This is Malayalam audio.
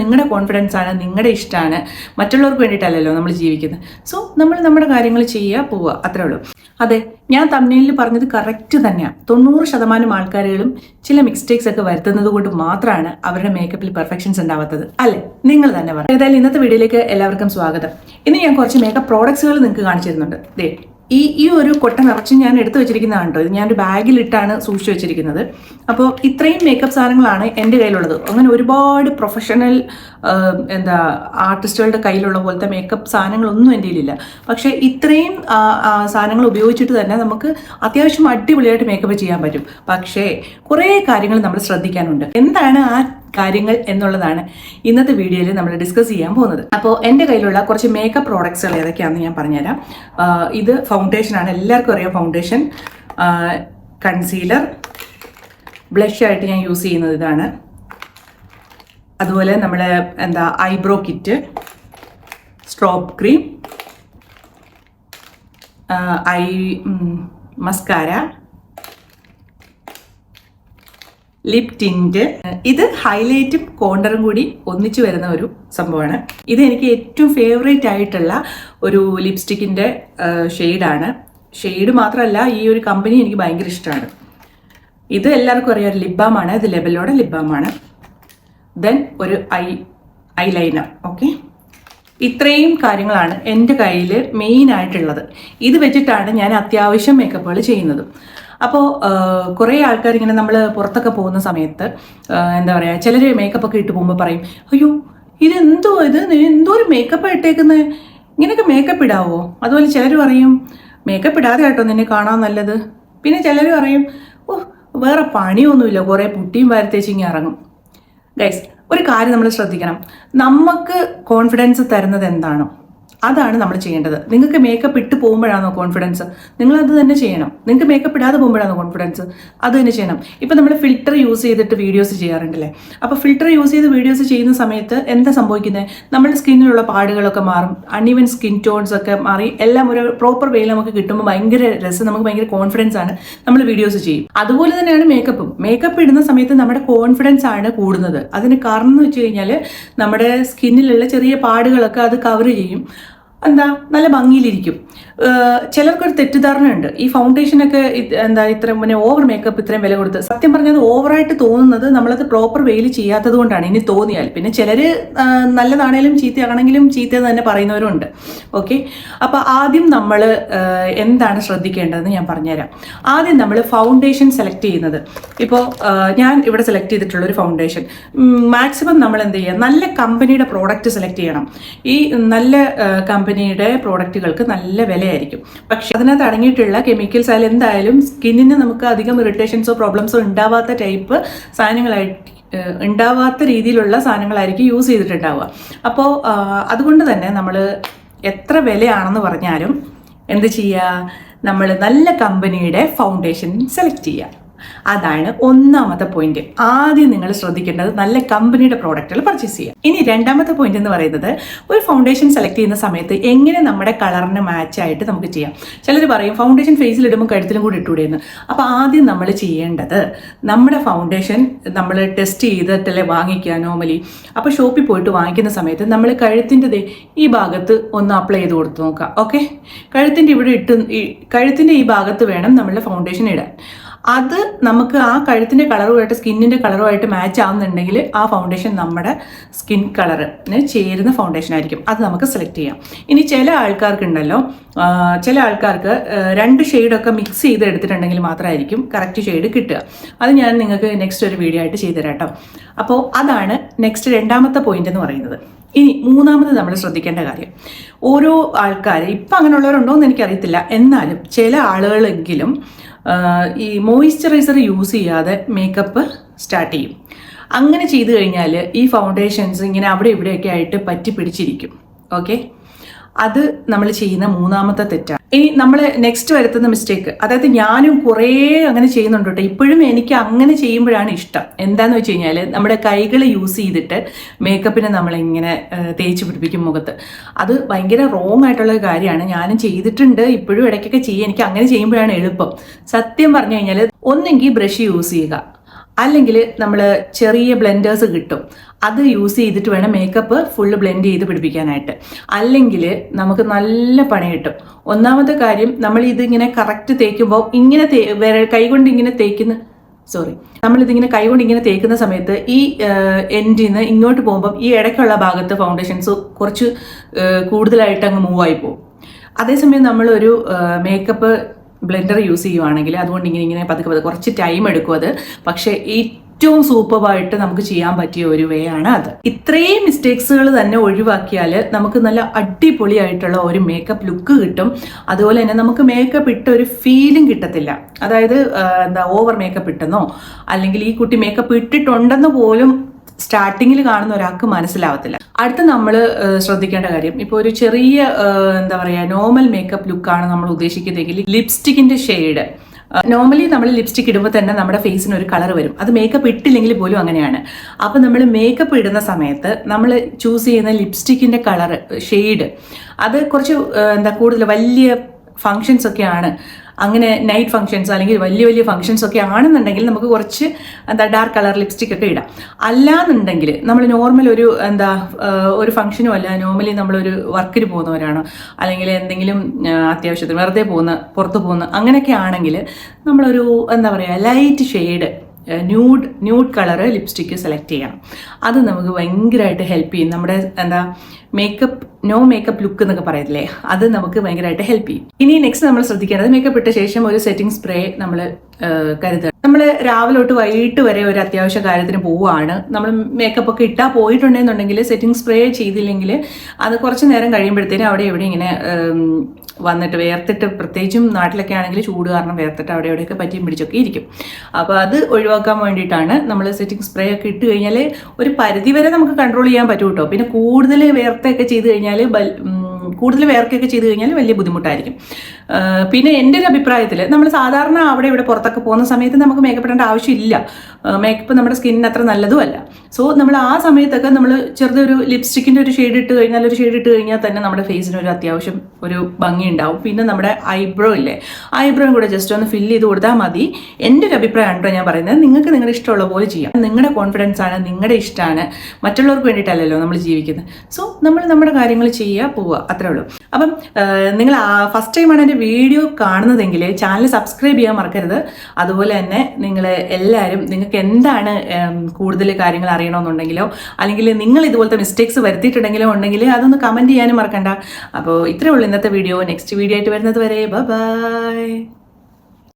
നിങ്ങളുടെ കോൺഫിഡൻസ് ആണ് നിങ്ങളുടെ ഇഷ്ടമാണ് മറ്റുള്ളവർക്ക് വേണ്ടിയിട്ടല്ലല്ലോ നമ്മൾ ജീവിക്കുന്നത്. സോ നമ്മൾ നമ്മുടെ കാര്യങ്ങൾ ചെയ്യുക പോവുക അത്രേ ഉള്ളൂ. അതെ ഞാൻ തമിഴിൽ പറഞ്ഞത് കറക്റ്റ് തന്നെയാണ് തൊണ്ണൂറ് ശതമാനം ആൾക്കാരുകളും ചില മിസ്റ്റേക്സ് ഒക്കെ വരുത്തുന്നത് കൊണ്ട് മാത്രമാണ് അവരുടെ മേക്കപ്പിൽ പെർഫെക്ഷൻസ് ഉണ്ടാവാത്തത്. അല്ലേ? നിങ്ങൾ തന്നെ പറ. ഏതായാലും ഇന്നത്തെ വീഡിയോയിലേക്ക് എല്ലാവർക്കും സ്വാഗതം. ഇന്ന് ഞാൻ കുറച്ച് മേക്കപ്പ് പ്രോഡക്ട്സുകൾ നിങ്ങൾക്ക് കാണിച്ചിരുന്നുണ്ട് ദേ ഈ ഈ ഒരു കൊട്ട നിറച്ച് ഞാൻ എടുത്തു വെച്ചിരിക്കുന്നതാണ് കേട്ടോ. ഇത് ഞാനൊരു ബാഗിലിട്ടാണ് സൂക്ഷിച്ചു വെച്ചിരിക്കുന്നത്. അപ്പോൾ ഇത്രയും മേക്കപ്പ് സാധനങ്ങളാണ് എന്റെ കയ്യിലുള്ളത്. അങ്ങനെ ഒരുപാട് പ്രൊഫഷണൽ എന്താ ആർട്ടിസ്റ്റുകളുടെ കയ്യിലുള്ള പോലത്തെ മേക്കപ്പ് സാധനങ്ങളൊന്നും എന്റെ കയ്യിലില്ല. പക്ഷേ ഇത്രയും സാധനങ്ങൾ ഉപയോഗിച്ചിട്ട് തന്നെ നമുക്ക് അത്യാവശ്യം അടിപൊളിയായിട്ട് മേക്കപ്പ് ചെയ്യാൻ പറ്റും. പക്ഷേ കുറേ കാര്യങ്ങൾ നമ്മൾ ശ്രദ്ധിക്കാനുണ്ട്. എന്താണ് ആ കാര്യങ്ങൾ എന്നുള്ളതാണ് ഇന്നത്തെ വീഡിയോയിൽ നമ്മൾ ഡിസ്കസ് ചെയ്യാൻ പോകുന്നത്. അപ്പോൾ എന്റെ കയ്യിലുള്ള കുറച്ച് മേക്കപ്പ് പ്രോഡക്ട്സുകൾ ഏതൊക്കെയാണെന്ന് ഞാൻ പറഞ്ഞുതരാം. ഇത് ഫൗണ്ടേഷനാണ് എല്ലാവർക്കും അറിയാം ഫൗണ്ടേഷൻ കൺസീലർ ബ്ലഷ് ആയിട്ട് ഞാൻ യൂസ് ചെയ്യുന്നത് ഇതാണ്. അതുപോലെ നമ്മൾ എന്താ eyebrow kit strobe cream eye mascara lip tint ഇത് ഹൈലൈറ്റും കോണ്ടറും കൂടി ഒന്നിച്ചു വരുന്ന ഒരു സംഭവമാണ്. ഇത് എനിക്ക് ഏറ്റവും ഫേവറേറ്റ് ആയിട്ടുള്ള ഒരു ലിപ്സ്റ്റിക്കിന്റെ ഷെയ്ഡാണ് ഷെയ്ഡ് മാത്രമല്ല ഈ ഒരു കമ്പനി എനിക്ക് ഭയങ്കര ഇഷ്ടമാണ്. ഇത് എല്ലാവർക്കും അറിയാം ഒരു ലിബാമാണ് ബാമാണ് ഇത് ലെബലോടെ ലിബാമാണ് ബാമാണ് ദെൻ ഒരു ഐ ഐലൈനർ ലൈനർ ഓക്കെ ഇത്രയും കാര്യങ്ങളാണ് എന്റെ കയ്യിൽ മെയിൻ ആയിട്ടുള്ളത്. ഇത് വെച്ചിട്ടാണ് ഞാൻ അത്യാവശ്യം മേക്കപ്പുകൾ ചെയ്യുന്നത്. അപ്പോൾ കുറേ ആൾക്കാർ ഇങ്ങനെ നമ്മൾ പുറത്തൊക്കെ പോകുന്ന സമയത്ത് എന്താ പറയുക ചിലർ മേക്കപ്പ് ഒക്കെ ഇട്ട് പോകുമ്പോൾ പറയും അയ്യോ ഇതെന്തോ ഇത്? എന്തോ ഒരു മേക്കപ്പ് ഇട്ടേക്കുന്നത് ഇങ്ങനെയൊക്കെ മേക്കപ്പ് ഇടാവോ? അതുപോലെ ചിലർ പറയും മേക്കപ്പ് ഇടാതെ കേട്ടോ നിന്നെ കാണാൻ നല്ലത്. പിന്നെ ചിലർ പറയും ഓ വേറെ പണിയൊന്നുമില്ല കുറേ പുട്ടിയും വാരത്തേച്ചിങ്ങി ഇറങ്ങും. ഗൈസ് ഒരു കാര്യം നമ്മൾ ശ്രദ്ധിക്കണം. നമുക്ക് കോൺഫിഡൻസ് തരുന്നത് എന്താണോ? അതാണ് നമ്മൾ ചെയ്യേണ്ടത്. നിങ്ങൾക്ക് മേക്കപ്പ് ഇട്ട് പോകുമ്പോഴാണോ കോൺഫിഡൻസ് നിങ്ങൾ അത് തന്നെ ചെയ്യണം. നിങ്ങൾക്ക് മേക്കപ്പ് ഇടാതെ പോകുമ്പോഴാണോ കോൺഫിഡൻസ് അത് തന്നെ ചെയ്യണം. ഇപ്പം നമ്മൾ ഫിൽറ്റർ യൂസ് ചെയ്തിട്ട് വീഡിയോസ് ചെയ്യാറുണ്ടല്ലേ? അപ്പോൾ ഫിൽറ്റർ യൂസ് ചെയ്ത് വീഡിയോസ് ചെയ്യുന്ന സമയത്ത് എന്താ സംഭവിക്കുന്നത് നമ്മുടെ സ്കിന്നിലുള്ള പാടുകളൊക്കെ മാറും. അൺഈവൻ സ്കിൻ ടോൺസ് ഒക്കെ മാറി എല്ലാം ഒരു പ്രോപ്പർ വേയിൽ നമുക്ക് കിട്ടുമ്പോൾ ഭയങ്കര രസം നമുക്ക് ഭയങ്കര കോൺഫിഡൻസ് ആണ് നമ്മൾ വീഡിയോസ് ചെയ്യും. അതുപോലെ തന്നെയാണ് മേക്കപ്പും മേക്കപ്പ് ഇടുന്ന സമയത്ത് നമ്മുടെ കോൺഫിഡൻസ് ആണ് കൂടുന്നത്. അതിന് കാരണം എന്ന് വെച്ച് കഴിഞ്ഞാൽ നമ്മുടെ സ്കിന്നിലുള്ള ചെറിയ പാടുകളൊക്കെ അത് കവർ ചെയ്യും. എന്താ? നല്ല ഭംഗിയിലിരിക്കും. ചിലർക്കൊരു തെറ്റിദ്ധാരണയുണ്ട്. ഈ ഫൗണ്ടേഷനൊക്കെ എന്താ ഇത്രയും പിന്നെ ഓവർ മേക്കപ്പ് ഇത്രയും വില കൊടുത്ത്. സത്യം പറഞ്ഞത് ഓവറായിട്ട് തോന്നുന്നത് നമ്മളത് പ്രോപ്പർ വെയിൽ ചെയ്യാത്തത് കൊണ്ടാണ്. ഇനി തോന്നിയാൽ. പിന്നെ ചിലർ നല്ലതാണേലും ചീത്തയാണെങ്കിലും ചീത്ത തന്നെ പറയുന്നവരുണ്ട്. ഓക്കെ? അപ്പോൾ ആദ്യം നമ്മൾ എന്താണ് ശ്രദ്ധിക്കേണ്ടതെന്ന് ഞാൻ പറഞ്ഞുതരാം. ആദ്യം നമ്മൾ ഫൗണ്ടേഷൻ സെലക്ട് ചെയ്യുന്നത്. ഇപ്പോൾ ഞാൻ ഇവിടെ സെലക്ട് ചെയ്തിട്ടുള്ള ഒരു ഫൗണ്ടേഷൻ മാക്സിമം നമ്മൾ എന്ത് ചെയ്യുക? നല്ല കമ്പനിയുടെ പ്രോഡക്റ്റ് സെലക്ട് ചെയ്യണം. ഈ നല്ല കമ്പനിയുടെ പ്രോഡക്റ്റുകൾക്ക് നല്ല വിലയായിരിക്കും പക്ഷെ അതിനകത്ത് അടങ്ങിയിട്ടുള്ള കെമിക്കൽസ് ആയാലും എന്തായാലും സ്കിന്നിന് നമുക്ക് അധികം ഇറിറ്റേഷൻസോ പ്രോബ്ലംസോ ഉണ്ടാവാത്ത ടൈപ്പ് സാധനങ്ങളായിട്ട് ഉണ്ടാവാത്ത രീതിയിലുള്ള സാധനങ്ങളായിരിക്കും യൂസ് ചെയ്തിട്ടുണ്ടാവുക. അപ്പോൾ അതുകൊണ്ട് തന്നെ നമ്മൾ എത്ര വിലയാണെന്ന് പറഞ്ഞാലും എന്ത് ചെയ്യുക? നമ്മൾ നല്ല കമ്പനിയുടെ ഫൗണ്ടേഷൻ സെലക്ട് ചെയ്യുക. അതാണ് ഒന്നാമത്തെ പോയിന്റ് ആദ്യം നിങ്ങൾ ശ്രദ്ധിക്കേണ്ടത് നല്ല കമ്പനിയുടെ പ്രോഡക്റ്റുകൾ പർച്ചേസ് ചെയ്യുക ഇനി രണ്ടാമത്തെ പോയിന്റ് എന്ന് പറയുന്നത് ഒരു ഫൗണ്ടേഷൻ സെലക്ട് ചെയ്യുന്ന സമയത്ത് എങ്ങനെ നമ്മുടെ കളറിന് മാച്ച് ആയിട്ട് നമുക്ക് ചെയ്യാം. ചിലർ പറയും ഫൗണ്ടേഷൻ ഫേസിൽ ഇടുമ്പോൾ കഴുത്തിലും കൂടി ഇട്ടുകൂടിയെന്ന് അപ്പോൾ ആദ്യം നമ്മൾ ചെയ്യേണ്ടത് നമ്മുടെ ഫൗണ്ടേഷൻ നമ്മൾ ടെസ്റ്റ് ചെയ്തിട്ടല്ലേ വാങ്ങിക്കുക നോർമലി അപ്പോൾ ഷോപ്പിൽ പോയിട്ട് വാങ്ങിക്കുന്ന സമയത്ത് നമ്മൾ കഴുത്തിന്റെ ഈ ഭാഗത്ത് ഒന്ന് അപ്ലൈ ചെയ്ത് കൊടുത്ത് നോക്കാം ഓക്കെ കഴുത്തിന്റെ ഇവിടെ ഇട്ട് കഴുത്തിന്റെ ഈ ഭാഗത്ത് വേണം നമ്മളുടെ ഫൗണ്ടേഷൻ ഇടാൻ. അത് നമുക്ക് ആ കഴുത്തിന്റെ കളറുമായിട്ട് സ്കിന്നിന്റെ കളറുമായിട്ട് മാച്ച് ആവുന്നുണ്ടെങ്കിൽ ആ ഫൗണ്ടേഷൻ നമ്മുടെ സ്കിൻ കളറിന് ചേരുന്ന ഫൗണ്ടേഷൻ ആയിരിക്കും. അത് നമുക്ക് സെലക്ട് ചെയ്യാം. ഇനി ചില ആൾക്കാർക്കുണ്ടല്ലോ ചില ആൾക്കാർക്ക് രണ്ട് ഷെയ്ഡൊക്കെ മിക്സ് ചെയ്ത് എടുത്തിട്ടുണ്ടെങ്കിൽ മാത്രമായിരിക്കും കറക്റ്റ് ഷെയ്ഡ് കിട്ടുക. അത് ഞാൻ നിങ്ങൾക്ക് നെക്സ്റ്റ് ഒരു വീഡിയോ ആയിട്ട് ചെയ്തു തരാം കേട്ടോ. അപ്പോൾ അതാണ് നെക്സ്റ്റ് രണ്ടാമത്തെ പോയിന്റ് എന്ന് പറയുന്നത്. ഇനി മൂന്നാമത് നമ്മൾ ശ്രദ്ധിക്കേണ്ട കാര്യം. ഓരോ ആൾക്കാർ ഇപ്പം അങ്ങനെയുള്ളവരുണ്ടോ എന്ന് എനിക്കറിയത്തില്ല. എന്നാലും ചില ആളുകളെങ്കിലും ഈ മോയ്സ്ചറൈസർ യൂസ് ചെയ്യാതെ മേക്കപ്പ് സ്റ്റാർട്ട് ചെയ്യും. അങ്ങനെ ചെയ്തു കഴിഞ്ഞാൽ ഈ ഫൗണ്ടേഷൻസ് ഇങ്ങനെ അവിടെ ഇവിടെയൊക്കെ ആയിട്ട് പറ്റി പിടിച്ചിരിക്കും. ഓക്കെ അത് നമ്മൾ ചെയ്യുന്ന മൂന്നാമത്തെ തെറ്റാണ്. ഇനി നമ്മൾ നെക്സ്റ്റ് വരുത്തുന്ന മിസ്റ്റേക്ക് അതായത് ഞാനും കുറേ അങ്ങനെ ചെയ്യുന്നുണ്ട് കേട്ടോ ഇപ്പോഴും എനിക്ക് അങ്ങനെ ചെയ്യുമ്പോഴാണ് ഇഷ്ടം. എന്താന്ന് വെച്ച് കഴിഞ്ഞാൽ നമ്മുടെ കൈകൾ യൂസ് ചെയ്തിട്ട് മേക്കപ്പിനെ നമ്മളിങ്ങനെ തേച്ച് പിടിപ്പിക്കും മുഖത്ത്. അത് ഭയങ്കര റോങ് ആയിട്ടുള്ള കാര്യമാണ്. ഞാനും ചെയ്തിട്ടുണ്ട്. ഇപ്പോഴും ഇടയ്ക്കൊക്കെ ചെയ്യും. എനിക്ക് അങ്ങനെ ചെയ്യുമ്പോഴാണ് എളുപ്പം. സത്യം പറഞ്ഞു കഴിഞ്ഞാൽ ഒന്നെങ്കിൽ ബ്രഷ് യൂസ് ചെയ്യുക. അല്ലെങ്കിൽ നമ്മൾ ചെറിയ ബ്ലെൻഡേഴ്സ് കിട്ടും. അത് യൂസ് ചെയ്തിട്ട് വേണം മേക്കപ്പ് ഫുള്ള് ബ്ലെൻഡ് ചെയ്ത് പിടിപ്പിക്കാനായിട്ട്. അല്ലെങ്കിൽ നമുക്ക് നല്ല പണി കിട്ടും. ഒന്നാമത്തെ കാര്യം നമ്മൾ ഇതിങ്ങനെ കറക്റ്റ് തേക്കുമ്പോൾ ഇങ്ങനെ തേ കൈകൊണ്ട് ഇങ്ങനെ തേക്കുന്ന സോറി നമ്മളിതിങ്ങനെ കൈകൊണ്ട് ഇങ്ങനെ തേക്കുന്ന സമയത്ത് ഈ എൻഡിൽ നിന്ന് ഇങ്ങോട്ട് പോകുമ്പം ഈ ഇടയ്ക്കുള്ള ഭാഗത്ത് ഫൗണ്ടേഷൻസ് കുറച്ച് കൂടുതലായിട്ട് അങ്ങ് മൂവായി പോകും. അതേസമയം നമ്മളൊരു മേക്കപ്പ് ബ്ലെൻഡർ യൂസ് ചെയ്യുവാണെങ്കിൽ അതുകൊണ്ട് ഇങ്ങനെ ഇങ്ങനെ പതുക്കെ പതുക്കെ കുറച്ച് ടൈം എടുക്കും അത്. പക്ഷേ ഏറ്റവും സൂപ്പറായിട്ട് നമുക്ക് ചെയ്യാൻ പറ്റിയ ഒരു വേ ആണ് അത്. ഇത്രയും മിസ്റ്റേക്സുകൾ തന്നെ ഒഴിവാക്കിയാൽ നമുക്ക് നല്ല അടിപൊളിയായിട്ടുള്ള ഒരു മേക്കപ്പ് ലുക്ക് കിട്ടും. അതുപോലെ തന്നെ നമുക്ക് മേക്കപ്പ് ഇട്ട ഒരു ഫീലിംഗ് കിട്ടത്തില്ല. അതായത് എന്താ ഓവർ മേക്കപ്പ് ഇട്ടെന്നോ? അല്ലെങ്കിൽ ഈ കുട്ടി മേക്കപ്പ് ഇട്ടിട്ടുണ്ടെന്ന് പോലും സ്റ്റാർട്ടിങ്ങിൽ കാണുന്ന ഒരാൾക്ക് മനസ്സിലാവത്തില്ല. അടുത്ത നമ്മൾ ശ്രദ്ധിക്കേണ്ട കാര്യം ഇപ്പോൾ ഒരു ചെറിയ എന്താ പറയുക നോർമൽ മേക്കപ്പ് ലുക്കാണ് നമ്മൾ ഉദ്ദേശിക്കുന്നതെങ്കിൽ ലിപ്സ്റ്റിക്കിന്റെ ഷെയ്ഡ് നോർമലി നമ്മൾ ലിപ്സ്റ്റിക് ഇടുമ്പോൾ തന്നെ നമ്മുടെ ഫേസിന് ഒരു കളർ വരും. അത് മേക്കപ്പ് ഇട്ടില്ലെങ്കിൽ പോലും അങ്ങനെയാണ്. അപ്പോൾ നമ്മൾ മേക്കപ്പ് ഇടുന്ന സമയത്ത് നമ്മൾ ചൂസ് ചെയ്യുന്ന ലിപ്സ്റ്റിക്കിന്റെ കളർ ഷെയ്ഡ് അത് കുറച്ച് എന്താ കൂടുതൽ വലിയ ഫങ്ഷൻസ് ഒക്കെയാണ്. അങ്ങനെ നൈറ്റ് ഫംഗ്ഷൻസ് അല്ലെങ്കിൽ വലിയ വലിയ ഫംഗ്ഷൻസ് ഒക്കെ ആണെന്നുണ്ടെങ്കിൽ നമുക്ക് കുറച്ച് എന്താ ഡാർക്ക് കളർ ലിപ്സ്റ്റിക് ഒക്കെ ഇടാം. അല്ലാന്നുണ്ടെങ്കിൽ നമ്മൾ നോർമൽ ഒരു എന്താ ഒരു ഫംഗ്ഷനും അല്ല. നോർമലി നമ്മളൊരു വർക്കിന് പോകുന്നവരാണ്. അല്ലെങ്കിൽ എന്തെങ്കിലും അത്യാവശ്യത്തിന് വെറുതെ പോകുന്ന പുറത്ത് പോകുന്ന അങ്ങനെയൊക്കെ ആണെങ്കിൽ നമ്മളൊരു എന്താ പറയുക light shade nude nude colour lipstick select ചെയ്യണം. അത് നമുക്ക് ഭയങ്കരമായിട്ട് ഹെൽപ്പ് ചെയ്യും. നമ്മുടെ എന്താ മേക്കപ്പ് നോ മേക്കപ്പ് ലുക്ക് എന്നൊക്കെ പറയത്തില്ലേ? അത് നമുക്ക് ഭയങ്കരമായിട്ട് ഹെൽപ്പ് ചെയ്യും. ഇനി നെക്സ്റ്റ് നമ്മൾ ശ്രദ്ധിക്കേണ്ടത് മേക്കപ്പ് ഇട്ട ശേഷം ഒരു സെറ്റിംഗ് സ്പ്രേ നമ്മൾ കരുതുക. നമ്മൾ രാവിലെ തൊട്ട് വൈകിട്ട് വരെ ഒരു അത്യാവശ്യ കാര്യത്തിന് പോവുകയാണ്. നമ്മൾ മേക്കപ്പ് ഒക്കെ ഇട്ടാ പോയിട്ടുണ്ടെന്നുണ്ടെങ്കിൽ സെറ്റിംഗ് സ്പ്രേ ചെയ്തില്ലെങ്കിൽ അത് കുറച്ച് നേരം കഴിയുമ്പോഴത്തേനും അവിടെ എവിടെ ഇങ്ങനെ വന്നിട്ട് വേർത്തിട്ട് പ്രത്യേകിച്ചും നാട്ടിലൊക്കെ ആണെങ്കിൽ ചൂട് കാരണം വേർത്തിട്ട് അവിടെ എവിടെയൊക്കെ പറ്റിയും പിടിച്ചൊക്കെ ഇരിക്കും. അപ്പോൾ അത് ഒഴിവാക്കാൻ വേണ്ടിയിട്ടാണ് നമ്മൾ സെറ്റിംഗ് സ്പ്രേ ഒക്കെ ഇട്ട് കഴിഞ്ഞാൽ ഒരു പരിധി വരെ നമുക്ക് കൺട്രോൾ ചെയ്യാൻ പറ്റും കേട്ടോ പിന്നെ കൂടുതൽ വേർത്തൊക്കെ ചെയ്ത് കഴിഞ്ഞാൽ കഴിഞ്ഞാൽ കൂടുതൽ വേർക്കൊക്കെ ചെയ്ത് കഴിഞ്ഞാൽ വലിയ ബുദ്ധിമുട്ടായിരിക്കും. പിന്നെ എന്റെ ഒരു അഭിപ്രായത്തിൽ നമ്മൾ സാധാരണ അവിടെ ഇവിടെ പുറത്തൊക്കെ പോകുന്ന സമയത്ത് നമുക്ക് മേക്കപ്പ് ഇടേണ്ട ആവശ്യമില്ല. മേക്കപ്പ് നമ്മുടെ സ്കിന്നിന് അത്ര നല്ലതും അല്ല. സോ നമ്മൾ ആ സമയത്തൊക്കെ നമ്മൾ ചെറുതൊരു ലിപ്സ്റ്റിക്കിന്റെ ഒരു ഷെയ്ഡ് ഇട്ട് കഴിഞ്ഞാൽ ഒരു ഷെയ്ഡ് ഇട്ട് കഴിഞ്ഞാൽ തന്നെ നമ്മുടെ ഫേസിന് ഒരു അത്യാവശ്യം ഒരു ഭംഗി ഉണ്ടാവും. പിന്നെ നമ്മുടെ ഐബ്രോ ഇല്ലേ? ഐബ്രോയും കൂടെ ജസ്റ്റ് ഒന്ന് ഫില്ല് ചെയ്ത് കൊടുത്താൽ മതി. എന്റെ ഒരു അഭിപ്രായം കേട്ടോ ഞാൻ പറയുന്നത്. നിങ്ങൾക്ക് നിങ്ങളുടെ ഇഷ്ടമുള്ള പോലെ ചെയ്യാം. നിങ്ങളുടെ കോൺഫിഡൻസ് ആണ് നിങ്ങളുടെ ഇഷ്ടമാണ് മറ്റുള്ളവർക്ക് വേണ്ടിയിട്ടല്ലല്ലോ നമ്മൾ ജീവിക്കുന്നത്. സോ നമ്മൾ നമ്മുടെ കാര്യങ്ങൾ ചെയ്യുക പോവുക അത്രേ ഉള്ളൂ അപ്പം നിങ്ങൾ ഫസ്റ്റ് ടൈമാണ് എന്റെ വീഡിയോ കാണുന്നതെങ്കിൽ ചാനൽ സബ്സ്ക്രൈബ് ചെയ്യാൻ മറക്കരുത്. അതുപോലെ തന്നെ നിങ്ങൾ എല്ലാവരും നിങ്ങൾക്ക് എന്താണ് കൂടുതൽ കാര്യങ്ങൾ അറിയണമെന്നുണ്ടെങ്കിലോ അല്ലെങ്കിൽ നിങ്ങൾ ഇതുപോലത്തെ മിസ്റ്റേക്സ് വരുത്തിയിട്ടുണ്ടെങ്കിലോ ഉണ്ടെങ്കിൽ അതൊന്ന് കമന്റ് ചെയ്യാനും മറക്കണ്ട. അപ്പോൾ ഇത്രേ ഉള്ളൂ ഇന്നത്തെ വീഡിയോ നെക്സ്റ്റ് വീഡിയോ ആയിട്ട് വരുന്നത് വരെ. ബൈ